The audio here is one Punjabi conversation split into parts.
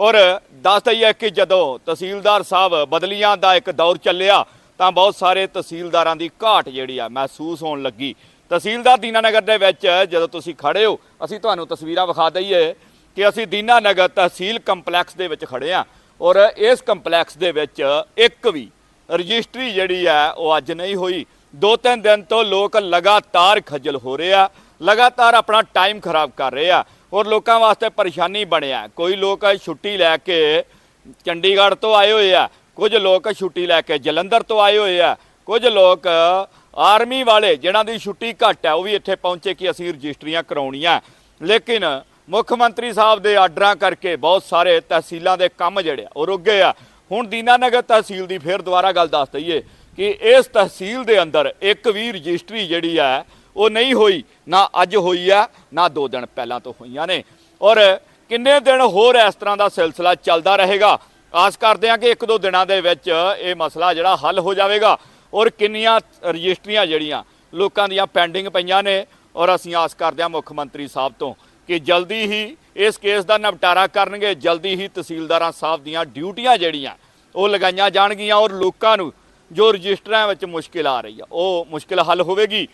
ਔਰ ਦੱਸ ਦਈਏ ਕਿ ਜਦੋਂ ਤਹਿਸੀਲਦਾਰ ਸਾਹਿਬ ਬਦਲੀਆਂ ਦਾ ਇੱਕ ਦੌਰ ਚੱਲਿਆ, ਤਾਂ ਬਹੁਤ ਸਾਰੇ ਤਹਿਸੀਲਦਾਰਾਂ ਦੀ ਘਾਟ ਜਿਹੜੀ ਆ ਮਹਿਸੂਸ ਹੋਣ ਲੱਗੀ। ਤਹਿਸੀਲਦਾਰ ਦੀਨਾਨਗਰ ਦੇ ਵਿੱਚ ਜਦੋਂ ਤੁਸੀਂ ਖੜੇ ਹੋ, ਅਸੀਂ ਤੁਹਾਨੂੰ ਤਸਵੀਰਾਂ ਵਿਖਾ ਦਈਏ ਕਿ ਅਸੀਂ ਦੀਨਾਨਗਰ ਤਹਿਸੀਲ ਕੰਪਲੈਕਸ ਦੇ ਵਿੱਚ ਖੜੇ ਆ ਔਰ ਇਸ ਕੰਪਲੈਕਸ ਦੇ ਵਿੱਚ ਇੱਕ ਵੀ ਰਜਿਸਟਰੀ ਜਿਹੜੀ ਹੈ ਉਹ ਅੱਜ ਨਹੀਂ ਹੋਈ। ਦੋ ਤਿੰਨ ਦਿਨ ਤੋਂ ਲੋਕ ਲਗਾਤਾਰ ਖੱਜਲ ਹੋ ਰਹੇ ਆ, ਲਗਾਤਾਰ ਆਪਣਾ ਟਾਈਮ ਖਰਾਬ ਕਰ ਰਹੇ ਆ। ਔਰ ਲੋਕਾਂ ਵਾਸਤੇ ਪਰੇਸ਼ਾਨੀ ਬਣਿਆ। ਕੋਈ ਲੋਕ ਛੁੱਟੀ ਲੈ ਕੇ ਚੰਡੀਗੜ੍ਹ ਤੋਂ ਆਏ ਹੋਏ ਆ। ਕੁਝ ਲੋਕ ਛੁੱਟੀ ਲੈ ਕੇ ਜਲੰਧਰ ਤੋਂ ਆਏ ਹੋਏ ਆ। ਕੁਝ ਲੋਕ ਆਰਮੀ ਵਾਲੇ ਜਿਨ੍ਹਾਂ ਦੀ ਛੁੱਟੀ ਘੱਟ ਹੈ ਉਹ ਵੀ ਇੱਥੇ ਪਹੁੰਚੇ ਕਿ ਅਸੀਂ ਰਜਿਸਟਰੀਆਂ ਕਰਾਉਣੀਆਂ। ਲੇਕਿਨ ਮੁੱਖ ਮੰਤਰੀ ਸਾਹਿਬ ਦੇ ਆਰਡਰਾਂ ਕਰਕੇ ਬਹੁਤ ਸਾਰੇ ਤਹਿਸੀਲਾਂ ਦੇ ਕੰਮ ਜਿਹੜੇ ਆ, ਉਹ ਰੁਕ ਗਏ ਆ। ਹੁਣ ਦੀਨਾਨਗਰ ਤਹਿਸੀਲ ਦੀ ਫੇਰ ਦੁਬਾਰਾ ਗੱਲ ਦੱਸ ਦਈਏ ਕਿ ਇਸ ਤਹਿਸੀਲ ਦੇ ਅੰਦਰ ਇੱਕ ਵੀ ਰਜਿਸਟਰੀ ਜਿਹੜੀ ਹੈ ਉਹ ਨਹੀਂ ਹੋਈ, ਨਾ ਅੱਜ ਹੋਈ ਆ, ਨਾ ਦੋ ਦਿਨ ਪਹਿਲਾਂ ਤੋਂ ਹੋਈਆਂ ਨੇ। ਔਰ ਕਿੰਨੇ ਦਿਨ ਹੋਰ ਇਸ ਤਰ੍ਹਾਂ ਦਾ ਸਿਲਸਿਲਾ ਚੱਲਦਾ ਰਹੇਗਾ? ਆਸ ਕਰਦੇ ਹਾਂ ਕਿ ਇੱਕ ਦੋ ਦਿਨਾਂ ਦੇ ਵਿੱਚ ਇਹ ਮਸਲਾ ਜਿਹੜਾ ਹੱਲ ਹੋ ਜਾਵੇਗਾ। ਔਰ ਕਿੰਨੀਆਂ ਰਜਿਸਟਰੀਆਂ ਜਿਹੜੀਆਂ ਲੋਕਾਂ ਦੀਆਂ ਪੈਂਡਿੰਗ ਪਈਆਂ ਨੇ। ਔਰ ਅਸੀਂ ਆਸ ਕਰਦੇ ਹਾਂ ਮੁੱਖ ਮੰਤਰੀ ਸਾਹਿਬ ਤੋਂ ਕਿ ਜਲਦੀ ਹੀ ਇਸ ਕੇਸ ਦਾ ਨਿਪਟਾਰਾ ਕਰਨਗੇ। ਜਲਦੀ ਹੀ ਤਹਿਸੀਲਦਾਰਾਂ ਸਾਹਿਬ ਦੀਆਂ ਡਿਊਟੀਆਂ ਜਿਹੜੀਆਂ ਉਹ ਲਗਾਈਆਂ ਜਾਣਗੀਆਂ। ਔਰ ਲੋਕਾਂ ਨੂੰ ਜੋ ਰਜਿਸਟਰਾਂ ਵਿੱਚ ਮੁਸ਼ਕਿਲ ਆ ਰਹੀ ਆ, ਉਹ ਮੁਸ਼ਕਿਲ ਹੱਲ ਹੋਵੇਗੀ।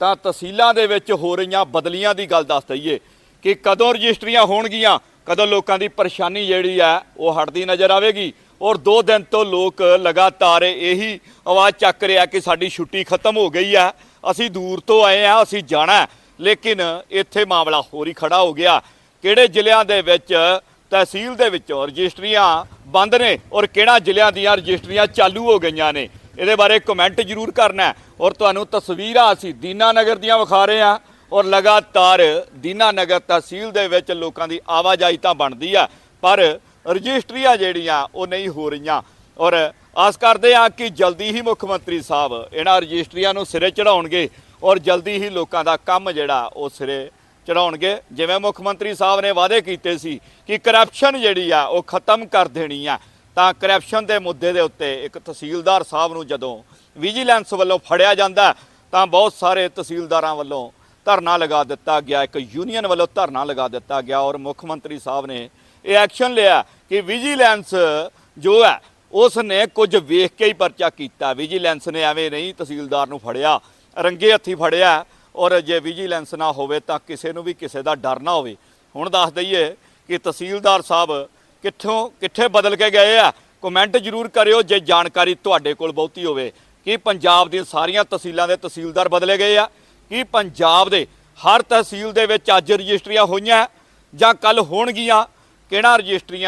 ਤਾਂ ਤਹਿਸੀਲਾਂ ਦੇ ਵਿੱਚ ਹੋ ਰਹੀਆਂ ਬਦਲੀਆਂ ਦੀ ਗੱਲ ਦੱਸ ਦਈਏ ਕਿ ਕਦੋਂ ਰਜਿਸਟਰੀਆਂ ਹੋਣਗੀਆਂ, ਕਦੋਂ ਲੋਕਾਂ ਦੀ ਪਰੇਸ਼ਾਨੀ ਜਿਹੜੀ ਆ ਉਹ ਹਟਦੀ ਨਜ਼ਰ ਆਵੇਗੀ ਔਰ ਦੋ ਦਿਨ ਤੋਂ ਲੋਕ ਲਗਾਤਾਰ ਇਹੀ ਆਵਾਜ਼ ਚੱਕ ਰਿਹਾ ਕਿ ਸਾਡੀ ਛੁੱਟੀ ਖਤਮ ਹੋ ਗਈ ਆ ਅਸੀਂ ਦੂਰ ਤੋਂ ਆਏ ਆ ਅਸੀਂ ਜਾਣਾ ਲੇਕਿਨ ਇੱਥੇ ਮਾਮਲਾ ਹੋਰ ਹੀ ਖੜਾ ਹੋ ਗਿਆ। ਕਿਹੜੇ ਜ਼ਿਲ੍ਹਿਆਂ ਦੇ ਵਿੱਚ ਤਹਿਸੀਲ ਦੇ ਵਿੱਚੋਂ ਰਜਿਸਟਰੀਆਂ ਬੰਦ ਨੇ ਔਰ ਕਿਹੜਾ ਜ਼ਿਲ੍ਹਿਆਂ ਦੀਆਂ ਰਜਿਸਟਰੀਆਂ ਚਾਲੂ ਹੋ ਗਈਆਂ ਨੇ? ਇਹਦੇ ਬਾਰੇ ਕਮੈਂਟ ਜ਼ਰੂਰ ਕਰਨਾ ਔਰ ਤੁਹਾਨੂੰ ਤਸਵੀਰਾਂ ਅਸੀਂ ਦੀਨਾ ਨਗਰ ਦੀਆਂ ਵਿਖਾ ਰਹੇ ਹਾਂ। ਔਰ ਲਗਾਤਾਰ ਦੀਨਾ ਨਗਰ ਤਹਿਸੀਲ ਦੇ ਵਿੱਚ ਲੋਕਾਂ ਦੀ ਆਵਾਜਾਈ ਤਾਂ ਬਣਦੀ ਆ, ਪਰ ਰਜਿਸਟਰੀਆਂ ਜਿਹੜੀਆਂ ਉਹ ਨਹੀਂ ਹੋ ਰਹੀਆਂ। ਔਰ ਆਸ ਕਰਦੇ ਆ ਕਿ ਜਲਦੀ ਹੀ ਮੁੱਖ ਮੰਤਰੀ ਸਾਹਿਬ ਇਹਨਾਂ ਰਜਿਸਟਰੀਆਂ ਨੂੰ ਸਿਰੇ ਚੜਾਉਣਗੇ ਔਰ ਜਲਦੀ ਹੀ ਲੋਕਾਂ ਦਾ ਕੰਮ ਜਿਹੜਾ ਉਹ ਸਿਰੇ ਚੜਾਉਣਗੇ ਜਿਵੇਂ ਮੁੱਖ ਮੰਤਰੀ ਸਾਹਿਬ ਨੇ ਵਾਅਦੇ ਕੀਤੇ ਸੀ ਕਿ ਕਰਪਸ਼ਨ ਜਿਹੜੀ ਆ ਉਹ ਖਤਮ ਕਰ ਦੇਣੀ ਆ। ਤਾਂ ਕਰਪਸ਼ਨ ਦੇ ਮੁੱਦੇ ਦੇ ਉੱਤੇ ਇੱਕ ਤਹਿਸੀਲਦਾਰ ਸਾਹਿਬ ਨੂੰ ਜਦੋਂ ਵਿਜੀਲੈਂਸ ਵੱਲੋਂ ਫੜਿਆ ਜਾਂਦਾ, ਤਾਂ ਬਹੁਤ ਸਾਰੇ ਤਹਿਸੀਲਦਾਰਾਂ ਵੱਲੋਂ ਧਰਨਾ ਲਗਾ ਦਿੱਤਾ ਗਿਆ, ਇੱਕ ਯੂਨੀਅਨ ਵੱਲੋਂ ਧਰਨਾ ਲਗਾ ਦਿੱਤਾ ਗਿਆ ਔਰ ਮੁੱਖ ਮੰਤਰੀ ਸਾਹਿਬ ਨੇ ਇਹ ਐਕਸ਼ਨ ਲਿਆ ਕਿ ਵਿਜੀਲੈਂਸ ਜੋ ਹੈ ਉਸ ਨੇ ਕੁਝ ਵੇਖ ਕੇ ਹੀ ਪਰਚਾ ਕੀਤਾ। ਵਿਜੀਲੈਂਸ ਨੇ ਐਵੇਂ ਨਹੀਂ ਤਹਿਸੀਲਦਾਰ ਨੂੰ ਫੜਿਆ, ਰੰਗੇ ਹੱਥੀ ਫੜਿਆ ਔਰ ਜੇ ਵਿਜੀਲੈਂਸ ਨਾ ਹੋਵੇ ਤਾਂ ਕਿਸੇ ਨੂੰ ਵੀ ਕਿਸੇ ਦਾ ਡਰ ਨਾ ਹੋਵੇ। ਹੁਣ ਦੱਸ ਦਈਏ ਕਿ ਤਹਿਸੀਲਦਾਰ ਸਾਹਿਬ ਕਿੱਥੋਂ, ਕਿੱਥੇ ਬਦਲ ਕੇ ਗਏ ਆ? ਕਮੈਂਟ ਜ਼ਰੂਰ ਕਰਿਓ ਜੇ ਜਾਣਕਾਰੀ ਤੁਹਾਡੇ ਕੋਲ ਬਹੁਤੀ ਹੋਵੇ। ਕਿ ਪੰਜਾਬ ਦੀਆਂ ਸਾਰੀਆਂ ਤਹਿਸੀਲਾਂ ਦੇ ਤਹਿਸੀਲਦਾਰ ਬਦਲੇ ਗਏ ਆ? ਕਿ ਪੰਜਾਬ ਦੇ ਹਰ ਤਹਿਸੀਲ ਦੇ ਵਿੱਚ ਅੱਜ ਰਜਿਸਟਰੀਆਂ ਹੋਈਆਂ? ਜਾਂ ਕੱਲ ਹੋਣਗੀਆਂ? ਕਿਹੜਾ ਰਜਿਸਟਰੀਆਂ